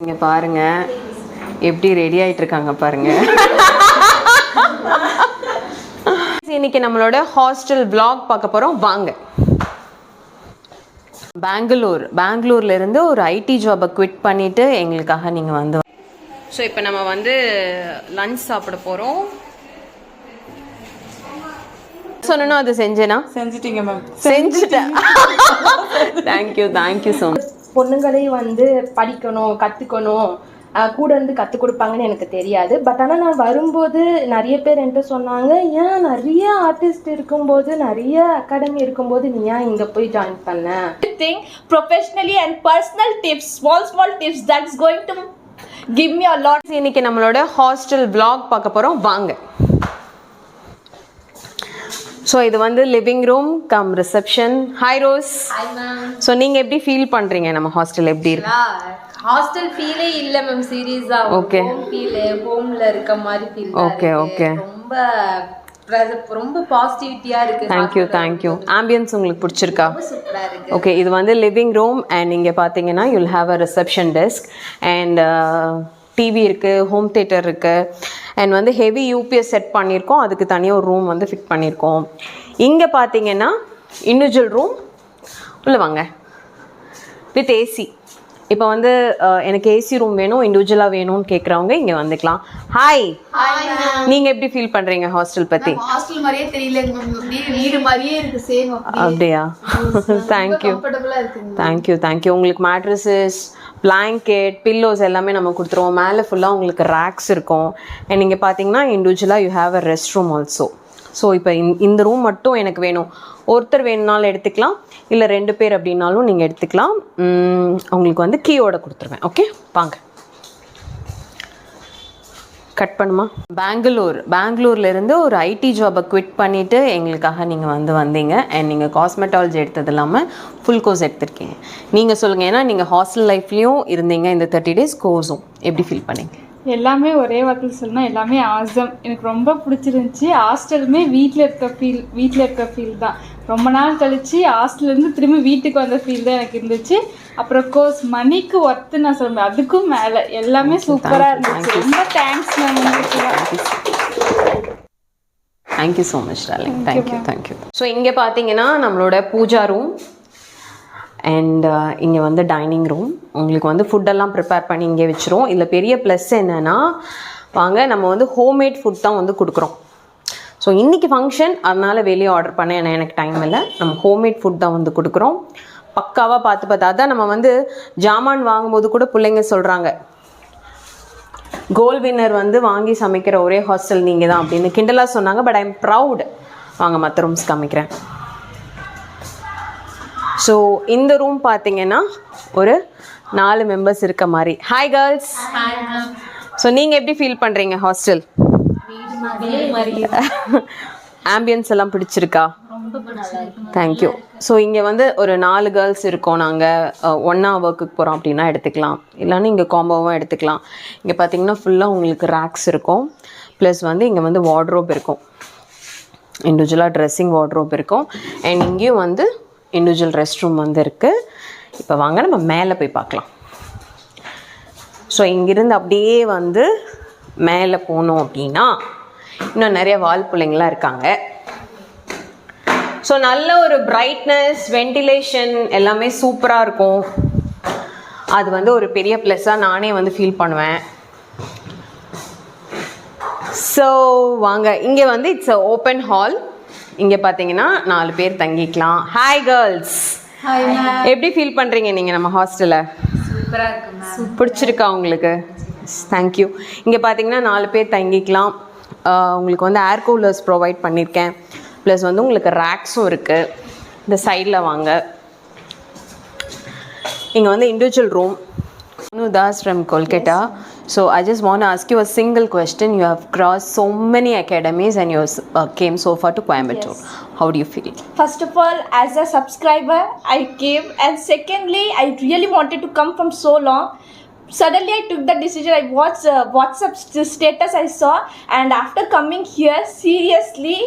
இங்க பாருங்க. எப்படி ரெடி ஆயிட்டு இருக்காங்க பாருங்க. இன்னைக்கு நம்மளோட ஹாஸ்டல் vlog பார்க்க போறோம். வாங்க. பெங்களூர். பெங்களூர்ல இருந்து ஒரு ஐடி ஜாபை குவிட் பண்ணிட்டு எங்களுக்காக நீங்க வந்து ஸோ இப்போ நம்ம வந்து லஞ்ச் சாப்பிட போறோம். சொன்னா அது செஞ்சேனா? செஞ்சிட்டீங்க மேம் செஞ்சுட்டேன். Thank you thank you so much பொண்ணுங்களையும் வந்து படிக்கணும் கற்றுக்கணும் கூட இருந்து கற்றுக் கொடுப்பாங்கன்னு எனக்கு தெரியாது. பட் ஆனால் நான் வரும்போது நிறைய பேர் என்கிட்ட சொன்னாங்க ஏன் நிறைய ஆர்டிஸ்ட் இருக்கும்போது நிறைய அகாடமி இருக்கும்போது நீ ஏன் இங்கே போய் ஜாயின் பண்ண? Thing professionally and personal tips small small tips that's going to give me a lot. இன்னைக்கு நம்மளோட ஹாஸ்டல் vlog பார்க்க போறோம். வாங்க. ஸோ இது வந்து living room come reception hi Rose so நீங்க எப்படி ஃபீல் பண்றீங்க? நம்ம ஹாஸ்டல் எப்படி இருக்கு? ஹாஸ்டல் ஃபீலே இல்ல மேம் சீரியஸா. ஹோம் ஃபீல் ஹோம்ல இருக்க மாதிரி ஃபீல் Okay, okay. ரொம்ப ரொம்ப பாசிட்டிவிட்டியா இருக்கு. தேங்க்யூ தேங்க்யூ ஆம்பியன்ஸ் உங்களுக்கு பிடிச்சிருக்கா? ஓகே இது வந்து லிவிங் ரூம் அண்ட் இங்கே பார்த்தீங்கன்னா you'll have a reception desk and TV இருக்குது ஹோம் தேட்டர் இருக்குது அண்ட் வந்து ஹெவி யூபிஎஸ் செட் பண்ணியிருக்கோம். அதுக்கு தனியாக ஒரு ரூம் வந்து ஃபிட் பண்ணியிருக்கோம். இங்கே பார்த்தீங்கன்னா இண்டிவிஜுவல் ரூம் உள்ள வாங்க. வித் ஏசி இப்போ வந்து எனக்கு ஏசி ரூம் வேணும் இண்டிவிஜுவலாக வேணும்னு கேட்குறவங்க இங்கே வந்துக்கலாம். ஹாய் நீங்கள் எப்படி ஃபீல் பண்ணுறீங்க ஹாஸ்டல் பற்றி ஹாஸ்டல் மாதிரியே தெரியல வீடு மாதிரியே இருக்கு சேம் அப்படியா. தேங்க்யூ கம்ஃபர்டபுளா இருக்குங்க தேங்க்யூ தேங்க்யூ உங்களுக்கு மேட்ரஸஸ் பிளாங்கெட் பில்லோஸ் எல்லாமே நம்ம கொடுத்துருவோம். மேலே ஃபுல்லாக உங்களுக்கு ரேக்ஸ் இருக்கும். அண்ட் நீங்கள் பார்த்தீங்கன்னா இண்டிவிஜுவலாக you have a rest room also so இப்போ இந்த ரூம் மட்டும் எனக்கு வேணும். ஒருத்தர் வேணும்னாலும் எடுத்துக்கலாம். இல்லை ரெண்டு பேர் அப்படின்னாலும் நீங்கள் எடுத்துக்கலாம். உங்களுக்கு வந்து கீயோட கொடுத்துருவேன். ஓகே வாங்க. கட் பண்ணுமா? பெங்களூர். பெங்களூர்லேருந்து ஒரு ஐடி ஜாபை குவிட் பண்ணிவிட்டு எங்களுக்காக நீங்கள் வந்து வந்தீங்க. அண்ட் நீங்கள் காஸ்மெட்டாலஜி எடுத்தது இல்லாமல் ஃபுல் கோர்ஸ் எடுத்திருக்கீங்க. நீங்கள் சொல்லுங்கள் ஏன்னா நீங்கள் ஹாஸ்டல் லைஃப்லேயும் இருந்தீங்க. இந்த தேர்ட்டி டேஸ் கோர்ஸும் எப்படி ஃபீல் பண்ணீங்க? எல்லாமே ஒரே வார்த்தையில் சொல்லணும் எல்லாமே ஆசம் எனக்கு ரொம்ப பிடிச்சிருந்துச்சி. ஹாஸ்டலுமே வீட்டில் இருக்க ஃபீல் வீட்டில் இருக்க ஃபீல் தான். ரொம்ப நாள் கழிச்சு ஹாஸ்டல்ல இருந்து திரும்பி வீட்டுக்கு வந்த ஃபீல் தான் எனக்கு இருந்துச்சு. அப்புறம் கோர்ஸ் மணிக்கு ஒர்த்து நான் சொல்லுவேன் அதுக்கும் மேலே. எல்லாமே சூப்பராக இருந்துச்சு. ரொம்ப தேங்க்ஸ் மேம் உங்களுக்கு thank you so much darling thank you thank you so இங்கே பார்த்தீங்கன்னா நம்மளோட பூஜா ரூம் அண்ட் uh, இங்கே வந்து டைனிங் ரூம் உங்களுக்கு வந்து ஃபுட்டெல்லாம் ப்ரிப்பேர் பண்ணி இங்கே வச்சுருவோம் இதில் பெரிய ப்ளஸ் என்னென்னா வாங்க நம்ம வந்து ஹோம்மேட் ஃபுட் தான் வந்து கொடுக்குறோம். ஸோ இன்றைக்கி ஃபங்க்ஷன் அதனால் வெளியே ஆர்டர் பண்ண ஏன்னா எனக்கு டைம் இல்லை. நம்ம ஹோம்மேட் ஃபுட் தான் வந்து கொடுக்குறோம். பக்காவாக பார்த்து பார்த்து அதான் நம்ம வந்து ஜாமான் வாங்கும்போது கூட பிள்ளைங்க சொல்கிறாங்க கோல் வின்னர் வந்து வாங்கி சமைக்கிற ஒரே ஹாஸ்டல் நீங்கள் தான் அப்படின்னு. கிண்டலாக சொன்னாங்க பட் ஐம் ப்ரவுட் வாங்க மற்ற ரூம்ஸ் காமிக்கிறேன். ஸோ இந்த ரூம் பார்த்தீங்கன்னா ஒரு நாலு மெம்பர்ஸ் இருக்க மாதிரி. ஹாய் கேர்ள்ஸ் ஸோ நீங்கள் எப்படி ஃபீல் பண்ணுறீங்க ஹாஸ்டல் ஆம்பியன்ஸ் எல்லாம் பிடிச்சிருக்கா? தேங்க்யூ ஸோ இங்கே வந்து ஒரு நாலு கேர்ள்ஸ் இருக்கோம். நாங்கள் ஒன்றா ஒர்க்குக்கு போகிறோம் அப்படின்னா எடுத்துக்கலாம். இல்லைன்னா இங்கே காம்போவும் எடுத்துக்கலாம். இங்கே பார்த்தீங்கன்னா ஃபுல்லாக உங்களுக்கு ரேக்ஸ் இருக்கும். ப்ளஸ் வந்து இங்கே வந்து வார்ட்ரோப் இருக்கும். இண்டிவிஜுவலாக ட்ரெஸ்ஸிங் வார்ட்ரோப் இருக்கும். அண்ட் இங்கேயும் வந்து இண்டிவிஜுவல் ரெஸ்ட் ரூம் வந்து இருக்குது இப்போ வாங்க நம்ம மேலே போய் பார்க்கலாம். ஸோ இங்கேருந்து அப்படியே வந்து மேலே போனோம் அப்படின்னா இன்னும் நிறைய வால் பிள்ளைங்களாம் இருக்காங்க. ஸோ நல்ல ஒரு பிரைட்னஸ் வென்டிலேஷன் எல்லாமே சூப்பராக இருக்கும். அது வந்து ஒரு பெரிய ப்ளஸ்ஸாக நானே வந்து ஃபீல் பண்ணுவேன். ஸோ வாங்க இங்கே வந்து இட்ஸ் அ ஓப்பன் ஹால் இங்கே பார்த்தீங்கன்னா நாலு பேர் தங்கிக்கலாம். ஹாய் கேர்ள்ஸ் எப்படி ஃபீல் பண்ணுறீங்க நீங்கள் நம்ம ஹாஸ்டலில் பிடிச்சிருக்கா உங்களுக்கு? தேங்க்யூ இங்கே பார்த்தீங்கன்னா நாலு பேர் தங்கிக்கலாம். உங்களுக்கு வந்து ஏர் கூலர்ஸ் ப்ரொவைட் பண்ணியிருக்கேன் ப்ளஸ் வந்து உங்களுக்கு ரேக்ஸும் இருக்குது இந்த சைடில் வாங்க. இங்கே வந்து individual room Anu Das from Kolkata. So I just want to ask you a single question. You have crossed so many academies and you uh, came so far to Coimbatore. How do you feel? first of all as a subscriber i came and secondly i really wanted to come from so long suddenly i took the decision i watched uh, whatsapp status i saw and after coming here seriously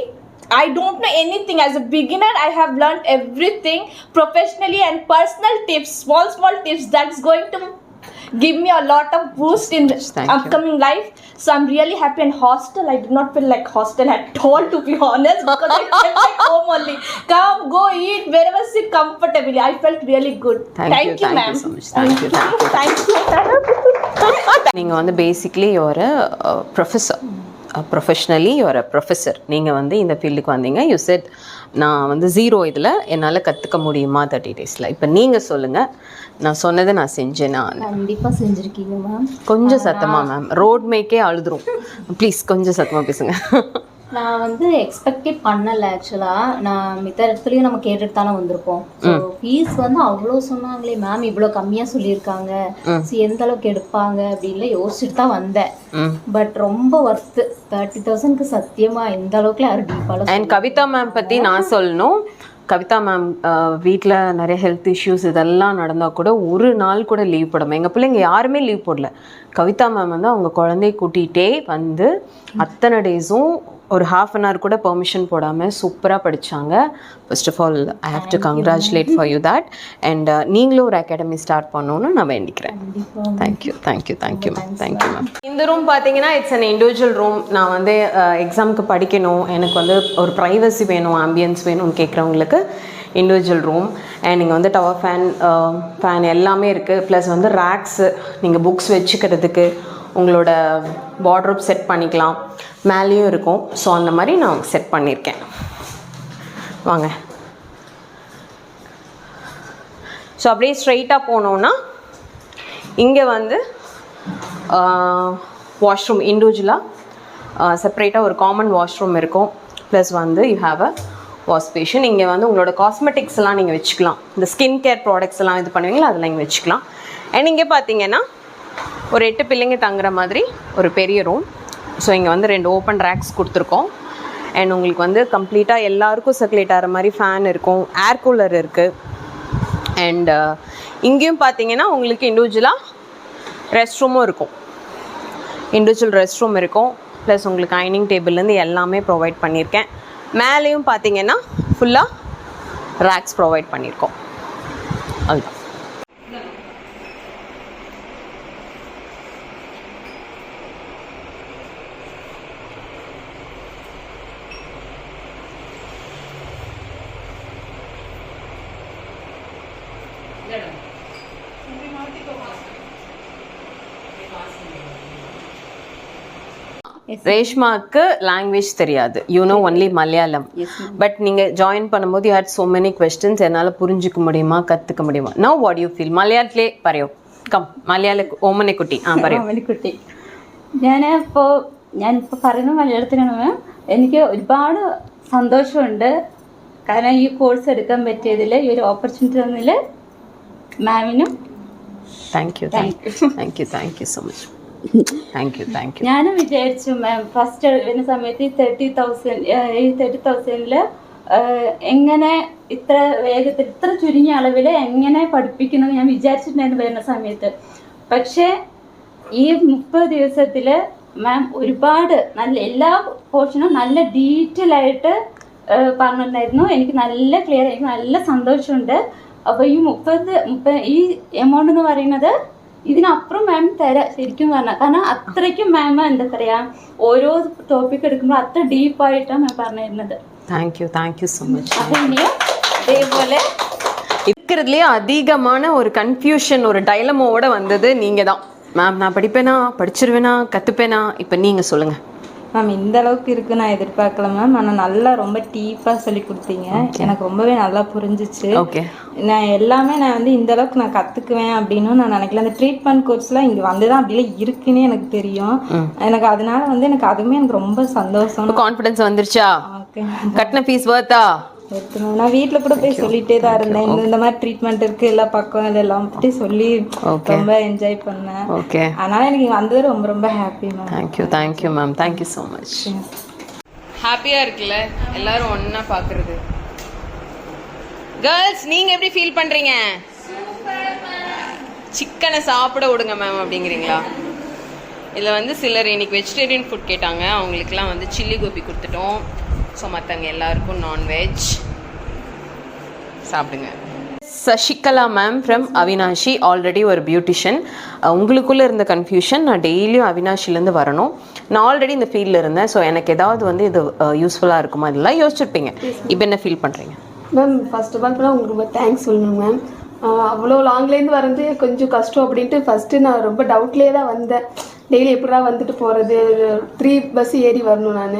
I don't know anything. As a beginner, I have learned everything professionally and personal tips, small, small tips that's going to give me a lot of boost in Thank you. upcoming life. So I'm really happy. And hostel, I did not feel like hostel at all, to be honest, because I felt like home only. Come, go eat wherever, sit comfortably. I felt really good. Thank you, thank you ma'am. so. Thank you, thank you. Thank you. நீங்கள் வந்து basically ஒரு professor professionally ஒரு professor நீங்கள் வந்து இந்த ஃபீல்டுக்கு வந்தீங்க you said நான் வந்து ஜீரோ இதில் என்னால் கற்றுக்க முடியுமா தேர்ட்டி டேஸில் இப்போ நீங்கள் சொல்லுங்கள் நான் சொன்னதை நான் செஞ்சேனா கண்டிப்பா செஞ்சிருக்கீங்க மேம் கொஞ்சம் சத்தமாக மேம் ரோட் மேக்கே அழுதுரும். ப்ளீஸ் கொஞ்சம் சத்தமாக பேசுங்க. நான் வந்து எக்ஸ்பெக்டே பண்ணல ஆக்சுவலா நான் மித்த இடத்துலயும் நம்ம கேட்டுட்டு தானே வந்திருப்போம். ஃபீஸ் வந்து அவ்வளோ சொன்னாங்களே மேம் இவ்வளோ கம்மியா சொல்லியிருக்காங்க. ஸோ எந்த அளவுக்கு எடுப்பாங்க அப்படின்னு யோசிச்சுட்டு தான் வந்தேன். பட் ரொம்ப ஒர்த்து தேர்ட்டி தௌசண்ட்க்கு சத்தியமா எந்த அளவுக்கு யாரும் டீப்பால அண்ட் கவிதா மேம் பற்றி நான் சொல்லணும். கவிதா மேம் வீட்டில் நிறைய ஹெல்த் இஷ்யூஸ் இதெல்லாம் நடந்தால் கூட ஒரு நாள் கூட லீவ் போடாமல் எங்கள் பிள்ளைங்க யாருமே லீவ் போடல. கவிதா மேம் வந்து அவங்க குழந்தைய கூட்டிகிட்டே வந்து அத்தனை டேஸும் ஒரு ஹாஃப் அன் ஹவர் கூட பெர்மிஷன் போடாமல் சூப்பராக படித்தாங்க first of all I have to congratulate for you that and நீங்களும் ஒரு அகாடமி ஸ்டார்ட் பண்ணணும்னு நான் வேண்டிக்கிறேன். Thank you thank you thank you ma'am thank you ma'am இந்த ரூம் பார்த்தீங்கன்னா இட்ஸ் அன் இண்டிவிஜுவல் ரூம் நான் வந்து எக்ஸாமுக்கு படிக்கணும். எனக்கு வந்து ஒரு ப்ரைவசி வேணும் ஆம்பியன்ஸ் வேணும்னு கேட்குறவங்களுக்கு இண்டிவிஜுவல் ரூம் அண்ட் இங்கே வந்து டவர் ஃபேன் ஃபேன் எல்லாமே இருக்குது ப்ளஸ் வந்து ரேக்ஸு நீங்கள் புக்ஸ் வச்சுக்கிறதுக்கு உங்களோட வார்ட்ரோப் செட் பண்ணிக்கலாம். மேலேயும் இருக்கும். ஸோ அந்த மாதிரி நான் செட் பண்ணியிருக்கேன் வாங்க. ஸோ அப்படியே ஸ்ட்ரைட்டாக போனோன்னா இங்கே வந்து வாஷ்ரூம் இண்டிவிஜுவலாக செப்பரேட்டாக ஒரு காமன் வாஷ்ரூம் இருக்கும். ப்ளஸ் வந்து you have a wash basin இங்கே வந்து உங்களோட காஸ்மெட்டிக்ஸ் எல்லாம் நீங்கள் வச்சுக்கலாம். இந்த ஸ்கின் கேர் ப்ராடக்ட்ஸ் எல்லாம் இது பண்ணுவீங்களா? அதெல்லாம் இங்கே வச்சுக்கலாம். அண்ட் இங்கே பார்த்தீங்கன்னா ஒரு எட்டு பிள்ளைங்க தங்குற மாதிரி ஒரு பெரிய ரூம் ஸோ இங்கே வந்து ரெண்டு ஓப்பன் ரேக்ஸ் கொடுத்துருக்கோம். அண்ட் உங்களுக்கு வந்து கம்ப்ளீட்டாக எல்லாருக்கும் சர்க்குலேட் ஆகிற மாதிரி ஃபேன் இருக்கும். ஏர் கூலர் இருக்குது அண்ட் இங்கேயும் பார்த்தீங்கன்னா உங்களுக்கு இண்டிவிஜுவலாக ரெஸ்ட் ரூமும் இருக்கும். இண்டிவிஜுவல் ரெஸ்ட் ரூம் இருக்கும். ப்ளஸ் உங்களுக்கு டைனிங் டேபிள்லேருந்து எல்லாமே ப்ரொவைட் பண்ணியிருக்கேன் மேலேயும் பார்த்தீங்கன்னா ஃபுல்லாக ரேக்ஸ் ப்ரொவைட் பண்ணியிருக்கோம் அதுதான் ரேஷ்மாக்கு லாங்குவேஜ் தெரியாது you know only Malayalam but நீங்கள் ஜாயின் பண்ணும்போது you had so many questions என்னால் புரிஞ்சுக்க முடியுமா கற்றுக்க முடியுமா நோ வாட் யூ ஃபீல் മലയാളത്തിലേ പറയോ കം മലയാള ഓമനക്കുട്ടി ആ പറയൂ മണിക്കുട്ടി ഞാൻ ഇപ്പോൾ ഞാൻ ഇപ്പോൾ പറയുന്ന മലയാളത്തിലാണ് മാം എനിക്ക് ഒരുപാട് സന്തോഷമുണ്ട് കാരണം ഈ കോഴ്സ് എടുക്കാൻ പറ്റിയതിൽ ഈ ഒരു ഓപ്പർച്യൂണിറ്റി തന്നതിൽ മാമിനും thank you thank you thank you thank you so much thank you thank you ഞാനും വിചാരിച്ചു മാം ഫസ്റ്റ് വരുന്ന സമയത്ത് ഈ തേർട്ടി തൗസൻഡ് ഈ തേർട്ടി തൗസൻഡിൽ എങ്ങനെ ഇത്ര വേഗത്തിൽ ഇത്ര ചുരുങ്ങിയ അളവിൽ എങ്ങനെ പഠിപ്പിക്കുന്നത് ഞാൻ വിചാരിച്ചിട്ടുണ്ടായിരുന്നു വരുന്ന സമയത്ത്. പക്ഷേ ഈ മുപ്പത് ദിവസത്തിൽ മാം ഒരുപാട് നല്ല എല്ലാ പോർഷനും നല്ല ഡീറ്റെയിൽ ആയിട്ട് പറഞ്ഞിട്ടുണ്ടായിരുന്നു. എനിക്ക് നല്ല ക്ലിയർ ആയിരുന്നു നല്ല സന്തോഷമുണ്ട്. അപ്പോൾ ഈ മുപ്പത് മുപ്പ ഈ എമൗണ്ട് എന്ന് പറയുന്നത് ഇതിനപ്പുറം മാം തരാം ശരിക്കും പറഞ്ഞാൽ കാരണം അത്രയ്ക്കും മാം എന്താ പറയാ ഓരോ ടോപ്പിക് എടുക്കുമ്പോൾ അത്ര ഡീപ്പായിട്ടാണ് മാം പറഞ്ഞിരുന്നത് thank you thank you so much അപ്പൊ ഇനിയും ഇതേപോലെ இருக்கிறதுலே அதிகமான ஒரு கன்ஃபியூஷன் ஒரு டைலமோட வந்தது நீங்கள் தான் மேம் நான் படிப்பேனா படிச்சிருவேனா கற்றுப்பேனா இப்போ நீங்கள் சொல்லுங்கள் மேம் இந்த அளவுக்கு இருக்கு நான் எதிர்பார்க்கல மேம் ஆனால் நல்லா ரொம்ப டீப்பாக சொல்லி கொடுத்தீங்க. எனக்கு ரொம்பவே நல்லா புரிஞ்சிச்சு. ஓகே நான் எல்லாமே நான் வந்து இந்த அளவுக்கு நான் கற்றுக்குவேன் அப்படின்னு நான் நினைக்கல. அந்த ட்ரீட்மெண்ட் கோர்ஸ்லாம் இங்கே வந்து தான் அப்படிலாம் இருக்குன்னே எனக்கு தெரியும். எனக்கு அதனால வந்து எனக்கு அதுவுமே எனக்கு ரொம்ப சந்தோஷம். கான்ஃபிடன்ஸ் வந்துருச்சா? ஓகே கட்டின ஃபீஸ் வர்த்தா நான் வீட்டில் கூட போய் சொல்லிட்டே தான் இருந்தேன். இந்த இந்த மாதிரி ட்ரீட்மெண்ட் இருக்கு எல்லா பக்கம் இதெல்லாம் பற்றி சொல்லி ரொம்ப என்ஜாய் பண்ணேன். ஓகே அதனால எனக்கு இங்க வந்தது ரொம்ப ரொம்ப happy ma'am thank you thank you ma'am thank you so much ஹாப்பியாக இருக்குல்ல? எல்லாரும் ஒன்றா பார்க்குறது கேர்ள்ஸ் நீங்கள் எப்படி ஃபீல் பண்ணுறீங்க சிக்கனை சாப்பிட விடுங்க மேம் அப்படிங்கிறீங்களா? இதில் வந்து சிலர் இன்னைக்கு வெஜிடேரியன் ஃபுட் கேட்டாங்க. அவங்களுக்குலாம் வந்து சில்லி கோபி கொடுத்துட்டோம். ஸோ மற்றவங்க எல்லாருக்கும் நான்வெஜ் சாப்பிடுங்க. Sasikala ma'am from Avinashi already ஒரு பியூட்டிஷியன் உங்களுக்குள்ளே இருந்த கன்ஃபியூஷன் நான் டெய்லியும் அவினாஷிலேருந்து வரணும். நான் ஆல்ரெடி இந்த ஃபீல்டில் இருந்தேன். ஸோ எனக்கு ஏதாவது வந்து இது யூஸ்ஃபுல்லாக இருக்குமா இதெல்லாம் யோசிச்சிருப்பீங்க. இப்போ என்ன ஃபீல் பண்ணுறீங்க மேம் ஃபர்ஸ்ட் ஆஃப் ஆல் கூட உங்களுக்கு ரொம்ப தேங்க்ஸ் சொல்லணும் மேம் அவ்வளோ லாங்லேருந்து வரது கொஞ்சம் கஷ்டம் அப்படின்ட்டு ஃபஸ்ட்டு நான் ரொம்ப டவுட்லேயே தான் வந்தேன். டெய்லி எப்படா வந்துட்டு போகிறது த்ரீ பஸ் ஏறி வரணும் நான்.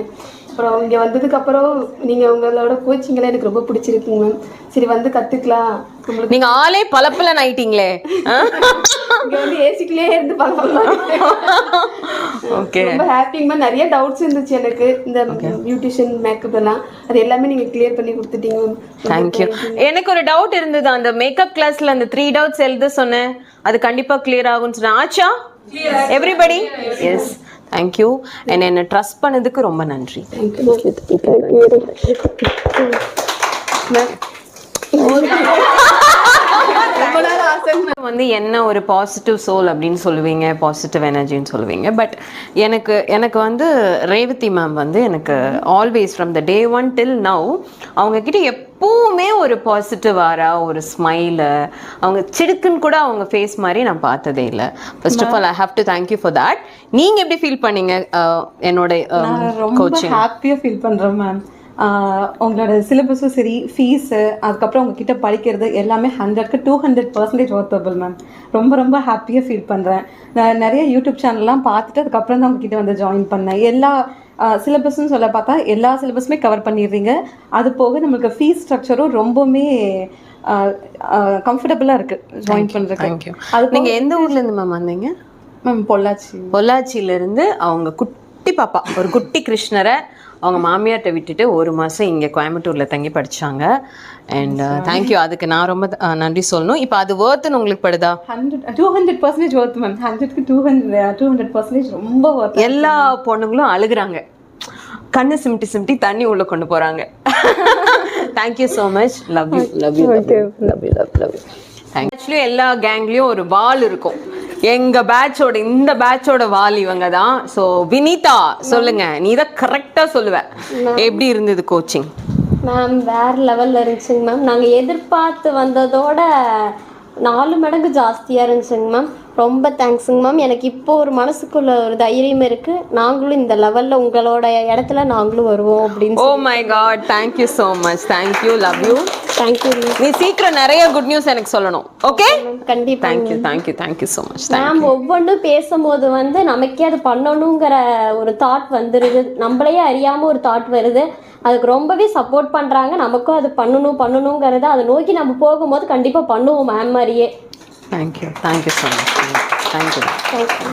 அப்புறம் இங்கே வந்ததுக்கப்புறம் நீங்கள் உங்களோட கோச்சிங்கெல்லாம் எனக்கு ரொம்ப பிடிச்சிருக்குங்க மேம் சரி வந்து கற்றுக்கலாம் நம்மளுக்கு நீங்கள் ஆளே பளபளன்னு ஆயிட்டீங்களே. இங்கே வந்து ஏசிக்குள்ளேயே இருந்து பார்க்கலாம் ஓகே ரொம்ப ஹாப்பிங்க மேம் நிறைய டவுட்ஸ் இருந்துச்சு எனக்கு. இந்த பியூட்டிஷியன் மேக்கப் எல்லாம். அது எல்லாமே நீங்கள் கிளியர் பண்ணி கொடுத்துட்டீங்க மேம் தேங்க்யூ எனக்கு ஒரு டவுட் இருந்தது. அந்த மேக்கப் கிளாஸ்ல அந்த த்ரீ டவுட்ஸ் எழுத சொன்னேன். அது கண்டிப்பா கிளியர் ஆகும்னு சொன்னேன். ஆச்சா? எவ்ரிபடி எஸ் தேங்க்யூ என்ன என்ன ட்ரஸ்ட் பண்ணதுக்கு ரொம்ப நன்றி. வந்து என்ன ஒரு பாசிட்டிவ் சோல் அப்படின்னு சொல்லுவீங்க? பாசிட்டிவ் எனர்ஜின்னு சொல்லுவீங்க. பட் எனக்கு எனக்கு வந்து ரேவதி மேம் வந்து எனக்கு always from the day one till now அவங்க கிட்ட எப்பவுமே ஒரு பாசிட்டிவ் ஆரா ஒரு ஸ்மைலு அவங்க சிடுக்குன்னு கூட அவங்க ஃபேஸ் மாதிரி நான் பார்த்ததே இல்லை. First of all I have to thank you for that நீங்க எப்படி ஃபீல் பண்ணீங்க? என்னோட ரொம்ப கோச்சிங் ஹாப்பியாக ஃபீல் பண்ணுறேன் மேம் உங்களோட சிலபஸும் சரி ஃபீஸு அதுக்கப்புறம் உங்ககிட்ட படிக்கிறது எல்லாமே ஹண்ட்ரட்க்கு two hundred percentage worthable ma'am ரொம்ப ரொம்ப ஹாப்பியாக ஃபீல் பண்ணுறேன் நான் நிறைய யூடியூப் சேனல்லாம் பார்த்துட்டு அதுக்கப்புறம் தான் உங்ககிட்ட வந்து ஜாயின் பண்ணேன். எல்லா சிலபஸ்ன்னு சொல்ல பார்த்தா எல்லா சிலபஸுமே கவர் பண்ணிடுறீங்க. அது போக நம்மளுக்கு ஃபீஸ் ஸ்ட்ரக்சரும் ரொம்பவுமே கம்ஃபர்டபுளாக இருக்குது ஜாயின் பண்ணுறதுக்கு அது நீங்க எந்த ஊர்ல இருந்து மேம் வந்தீங்க? மேம் பொள்ளாச்சி. பொள்ளாச்சியில இருந்து அவங்க குட்டி பாப்பா ஒரு குட்டி கிருஷ்ணரை அவங்க மாமியார்ட்ட விட்டுட்டு ஒரு மாதம் இங்கே கோயம்புத்தூரில் தங்கி படிச்சாங்க. அண்ட் தேங்க்யூ அதுக்கு நான் ரொம்ப அஹ், நன்றி சொல்லணும். இப்போ அது வேர்த்துன்னு உங்களுக்கு படுதா? Hundred two hundred percentage worth ma'am ஹண்ட்ரட்க்கு two hundred two hundred percentage ரொம்ப ஒர்த் எல்லா பொண்ணுங்களும் அழுகுறாங்க. கண்ணு சிமிட்டி சிமிட்டி தண்ணி உள்ள கொண்டு போறாங்க. Thank you so much love you love you love you love you love you actually எல்லா கேங்லேயும் ஒரு வால் இருக்கும். எங்க பேட்சோட இந்த பேட்சோட வால் இவங்க தான் ஸோ வினிதா சொல்லுங்க. நீ தான் கரெக்டா சொல்லுவ. எப்படி இருந்தது கோச்சிங் மேம் வேற லெவல்ல இருந்துச்சுங்க மேம் நாங்கள் எதிர்பார்த்து வந்ததோட நாலு மடங்கு ஜாஸ்தியாக இருந்துச்சுங்க மேம் ரொம்ப தேங்க்ஸுங்க மேம் எனக்கு இப்போ ஒரு மனசுக்குள்ள ஒரு தைரியம் இருக்கு. நாங்களும் இந்த லெவல்ல உங்களோட இடத்துல நாங்களும் வருவோம் அப்படின்னு ஓ my god thank you so much thank you love you thank you நீ சீக்கிரம் நிறைய குட் நியூஸ் எனக்கு சொல்லணும். ஓகே கண்டிப்பா. Thank you thank you thank you so much ma'am ஒவ்வொன்றும் பேசும்போது வந்து நமக்கே அது பண்ணணுங்கிற ஒரு தாட் வந்துடுது நம்மளையே அறியாம ஒரு தாட் வருது. அதுக்கு ரொம்பவே சப்போர்ட் பண்றாங்க. நமக்கும் அது பண்ணணும் பண்ணணுங்கிறத அதை நோக்கி நம்ம போகும்போது கண்டிப்பா பண்ணுவோம் மேம் மாதிரியே. Thank you thank you so much thank you thank you